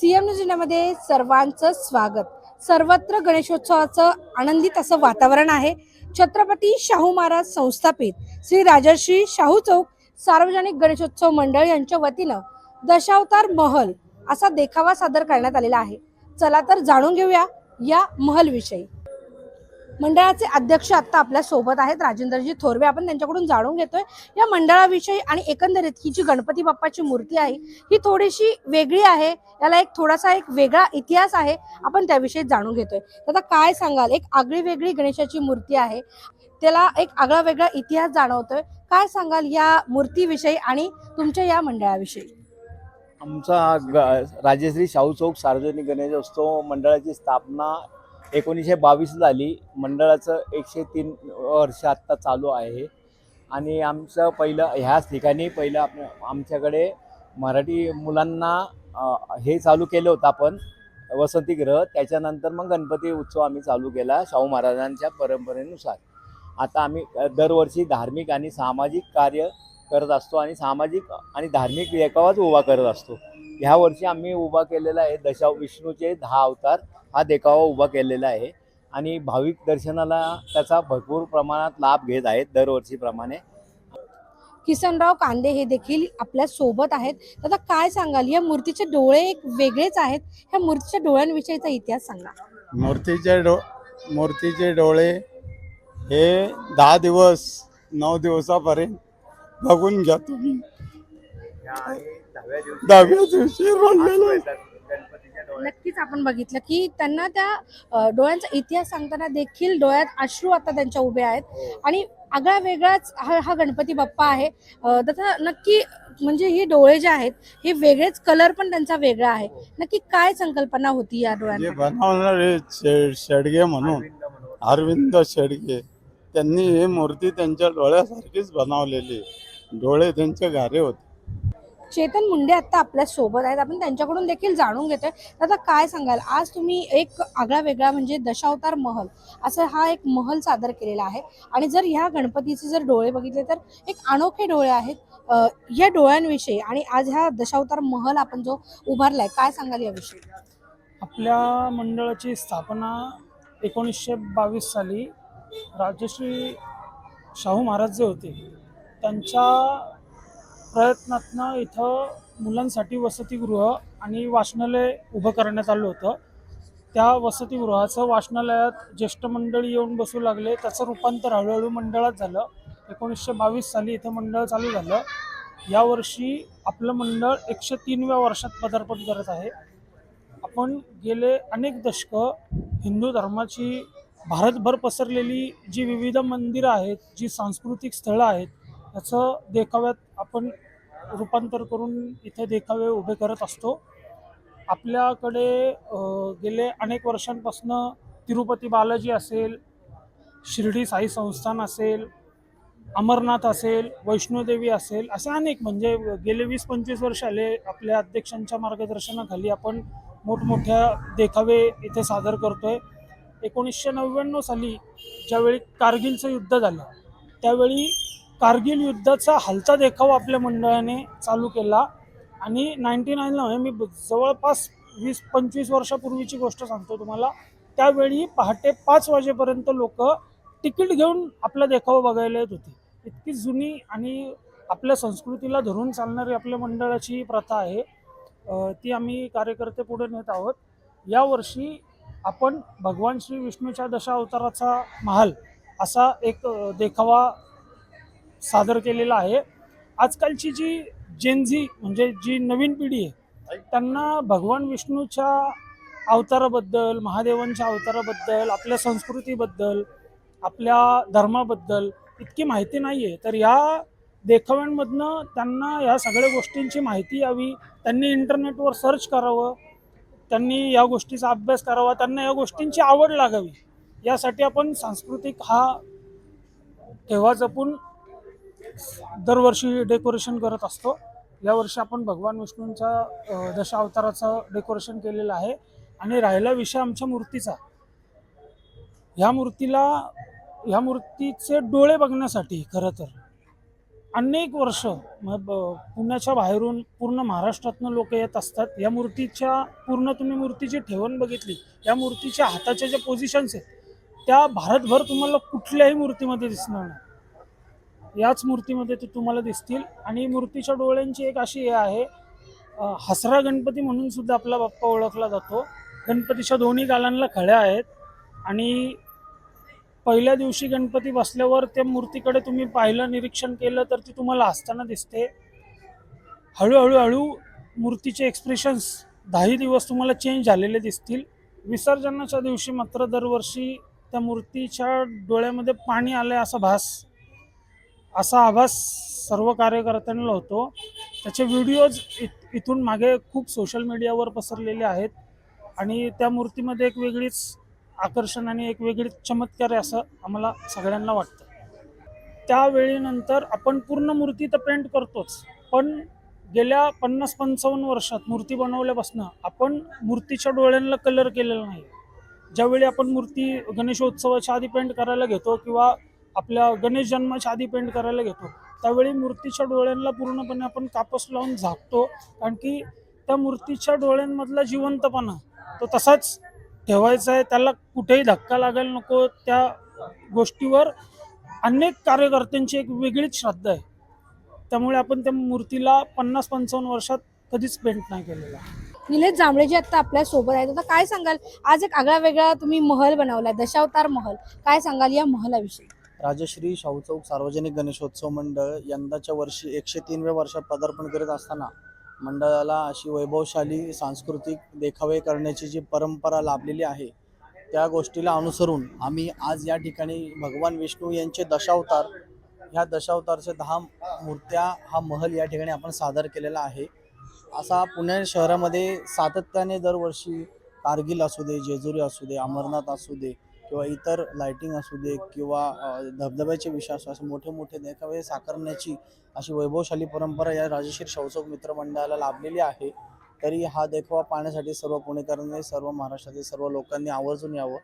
CM news इंडियामध्ये सर्वांचं स्वागत. सर्वत्र गणेशोत्सवाचं आनंदित असं वातावरण आहे. छत्रपती शाहू महाराज संस्थापित श्री राजर्षी शाहू चौक सार्वजनिक गणेशोत्सव मंडळ यांच्या वतीनं दशावतार महल असा देखावा सादर करण्यात आलेला आहे. चला तर जाणून घेऊया या महल विषयी मंडळाचे अध्यक्ष आता आपल्यासोबत आहेत. राजेंद्रजी थोरवे आपण त्यांच्याकडून जाणून घेतोय. या मंडळाविषयी आणि एकंदरीत ही जी गणपती बाप्पाची मूर्ती आहे ही थोडीशी वेगळी आहे. याला एक थोडासा एक वेगळा इतिहास आहे आपण त्याविषयी जाणून घेतोय. तर आता काय सांगाल? एक आगळी वेगळी गणेशाची मूर्ती आहे. त्याला एक आगळा वेगळा इतिहास जाणवतोय. काय सांगाल या मूर्तीविषयी आणि तुमच्या या मंडळाविषयी? आमचा ग शाहू चौक सार्वजनिक गणेशोत्सव मंडळाची स्थापना एकोणीसशे बावीस झाली मंडळाचं एकशे तीन वर्ष आत्ता चालू आहे. आणि आमचं पहिलं ह्याच ठिकाणी पहिलं आप आमच्याकडे मराठी मुलांना हे चालू केलं होतं आपण वसतिगृह त्याच्यानंतर मग गणपती उत्सव आम्ही चालू केला शाहू महाराजांच्या परंपरेनुसार. आता आम्ही दरवर्षी धार्मिक आणि सामाजिक कार्य करत असतो आणि सामाजिक आणि धार्मिक एकावाच उभा करत असतो. ह्या वर्षी आम्ही उभा केलेला आहे दशा विष्णूचे दहा अवतार. हा देखावा उभा केलेला आहे. आणि भाविक दर्शनाला त्याचा भरपूर प्रमाणात लाभ घेत आहेत दरवर्षीप्रमाणे. किसनराव कांदे हे देखील आपल्यासोबत आहेत. आता काय सांगाल? या मूर्तीचे डोळे एक वेगळेच आहेत. ह्या मूर्तीच्या डोळ्यांविषयीचा इतिहास सांगा. मूर्तीचे डो मूर्तीचे डोळे हे दहा दिवस नऊ दिवसापर्यंत बघून घ्या तुम्ही. दहाव्या दिवशी. रडलेले. नक्कीच आपण बघितलं की त्यांना त्या डोळ्यांचा इतिहास सांगताना देखील डोळ्यात अश्रू आता त्यांच्या उभे आहेत. आणि आगळा वेगळाच हा हा गणपती बाप्पा आहे. तथा नक्की म्हणजे ही डोळे जे आहेत हे वेगळेच कलर पण त्यांचा वेगळा आहे. नक्की काय संकल्पना होती या डोळ्यांना बनवणारे शेडगे म्हणून अरविंद शेडगे त्यांनी ही मूर्ती त्यांच्या डोळ्यासारखीच बनवलेली. डोळे त्यांचे गारे होते. चेतन मुंडे आता आपल्यासोबत आहेत. आपण त्यांच्याकडून देखील जाणून घेतोय. तर आता काय सांगाल? आज तुम्ही एक आगळा वेगळा म्हणजे दशावतार महल असं हा एक महल सादर केलेला आहे. आणि जर ह्या गणपतीचे जर डोळे बघितले तर एक अनोखे डोळे आहेत या डोळ्यांविषयी आणि आज ह्या दशावतार महल आपण जो उभारलाय काय सांगाल याविषयी? आपल्या मंडळाची स्थापना एकोणीसशे बावीस साली राजश्री शाहू महाराज जे होते त्यांच्या प्रयत्नातनं इथं मुलांसाठी वसतिगृह आणि वाचनालय उभं करण्यात आलं होतं. त्या वसतिगृहाचं वाचनालयात ज्येष्ठ मंडळी येऊन बसू लागले. त्याचं रूपांतर हळूहळू मंडळात झालं. एकोणीसशे बावीस साली इथं मंडळ चालू झालं. यावर्षी आपलं मंडळ एकशे तीनव्या वर्षात पदार्पण करत आहे. आपण गेले अनेक दशकं हिंदू धर्माची भारतभर पसरलेली जी विविध मंदिरं आहेत जी सांस्कृतिक स्थळं आहेत याचं देखाव्यात आपण रूपांतर करून इथे देखावे उभे करत असतो. आपल्याकडे गेले अनेक वर्षांपासून तिरुपती बालाजी असेल शिर्डी साई संस्थान असेल अमरनाथ असेल वैष्णोदेवी असेल असे अनेक म्हणजे गेले वीस पंचवीस वर्ष आले आपल्या अध्यक्षांच्या मार्गदर्शनाखाली आपण मोठमोठ्या देखावे इथे सादर करतोय. एकोणीसशे नव्याण्णव साली ज्यावेळी कारगिलचं युद्ध झालं त्यावेळी कारगिल युद्धाचा हलता देखावा आपल्या मंडळाने चालू केला. आणि नाईन्टी नाईनला म्हणजे मी जवळपास वीस पंचवीस वर्षापूर्वीची गोष्ट सांगतो तुम्हाला. त्यावेळी पहाटे पाच वाजेपर्यंत लोक तिकीट घेऊन आपला देखावा बघायला येत होती. इतकी जुनी आणि आपल्या संस्कृतीला धरून चालणारी आपल्या मंडळाची प्रथा आहे. ती आम्ही कार्यकर्ते पुढे नेत आहोत. यावर्षी आपण भगवान श्री विष्णूच्या दशा अवताराचा महाल असा एक देखावा सादर केलेला आहे. आजकालची जी जेनझी म्हणजे जी नवीन पिढी आहे त्यांना भगवान विष्णूच्या अवताराबद्दल महादेवांच्या अवताराबद्दल आपल्या संस्कृतीबद्दल आपल्या धर्माबद्दल इतकी माहिती नाही आहे तर या देखाव्यांमधनं त्यांना ह्या सगळ्या गोष्टींची माहिती यावी. त्यांनी इंटरनेटवर सर्च करावं. त्यांनी या गोष्टीचा अभ्यास करावा. त्यांना या गोष्टींची आवड लागावी. यासाठी आपण सांस्कृतिक हा ठेवा जपून दरवर्षी डेकोरेशन करत असतो. यावर्षी आपण भगवान विष्णूंच्या दशावताराचं डेकोरेशन केलेलं आहे. आणि राहिला विषय आमच्या मूर्तीचा. ह्या मूर्तीला ह्या मूर्तीचे डोळे बघण्यासाठी खरं तर अनेक वर्ष पुण्याच्या बाहेरून पूर्ण महाराष्ट्रातनं लोक येत असतात. या मूर्तीच्या पूर्ण तुम्ही मूर्तीची ठेवण बघितली या मूर्तीच्या हाताच्या ज्या पोझिशन्स आहेत त्या भारतभर तुम्हाला कुठल्याही मूर्तीमध्ये दिसणार नाही. याच मूर्तीमध्ये ते तुम्हाला दिसतील. आणि मूर्तीच्या डोळ्यांची एक अशी हे आहे हसरा गणपती म्हणून सुद्धा आपला बाप्पा ओळखला जातो. गणपतीच्या दोन्ही गालांना खळ्या आहेत. आणि पहिल्या दिवशी गणपती बसल्यावर त्या मूर्तीकडे तुम्ही पाहिलं निरीक्षण केलं तर ती तुम्हाला हसताना दिसते. हळूहळू हळू मूर्तीचे एक्सप्रेशन्स दहाही दिवस तुम्हाला चेंज झालेले दिसतील. विसर्जनाच्या दिवशी मात्र दरवर्षी त्या मूर्तीच्या डोळ्यामध्ये पाणी आलंय असा भास असा आभास सर्व कार्यकर्त्यांना होतो. त्याचे व्हिडिओज इत इथून मागे खूप सोशल मीडियावर पसरलेले आहेत. आणि त्या मूर्तीमध्ये एक वेगळीच आकर्षण आणि एक वेगळीच चमत्कार आहे असं आम्हाला सगळ्यांना वाटतं. त्यावेळीनंतर आपण पूर्ण मूर्ती तर पेंट करतोच पण गेल्या पन्नास पंचावन्न वर्षात मूर्ती बनवल्यापासून आपण मूर्तीच्या डोळ्यांना कलर केलेला नाही. ज्यावेळी आपण मूर्ती गणेशोत्सवाच्या आधी पेंट करायला घेतो किंवा आपल्या गणेश जन्माच्या आधी पेंट करायला घेतो. त्यावेळी मूर्तीच्या डोळ्यांना पूर्णपणे आपण कापस लावून झाकतो. कारण की त्या मूर्तीच्या डोळ्यांमधला जिवंतपणा तो तसाच ठेवायचा आहे. त्याला कुठेही धक्का लागायला नको. त्या गोष्टीवर अनेक कार्यकर्त्यांची एक वेगळीच श्रद्धा आहे. त्यामुळे आपण त्या मूर्तीला पन्नास पंचावन्न वर्षात कधीच पेंट नाही केलेला. निलेश जांभळे जे आता आपल्यासोबत आहेत. आता काय सांगाल? आज एक आगळा वेगळा तुम्ही महल बनवलाय दशावतार महल. काय सांगाल या महलाविषयी? राजश्री शाहू चौक सार्वजनिक गणेशोत्सव मंडळ यंदाच्या वर्षी एकशे तीनव्या वर्षात पदार्पण करीत असताना मंडळाला अशी वैभवशाली सांस्कृतिक देखावे करण्याची जी परंपरा लाभलेली आहे त्या गोष्टीला अनुसरून आम्ही आज या ठिकाणी भगवान विष्णू यांचे दशावतार ह्या दशावतारचे दहा मूर्त्या हा महल या ठिकाणी आपण सादर केलेला आहे. असा पुणे शहरामध्ये सातत्याने दरवर्षी कारगिल असू दे जेजुरी असू दे अमरनाथ असू दे किंवा इतर लायटिंग असू दे किंवा धबधब्याचे विषय असू असे मोठे मोठे देखावे साकारण्याची अशी वैभवशाली परंपरा या राजेशीर शौचक मित्र मंडळाला लाभलेली आहे. तरी हा देखावा पाहण्यासाठी सर्व पुणेकरांनी सर्व महाराष्ट्रातील सर्व लोकांनी आवर्जून यावं.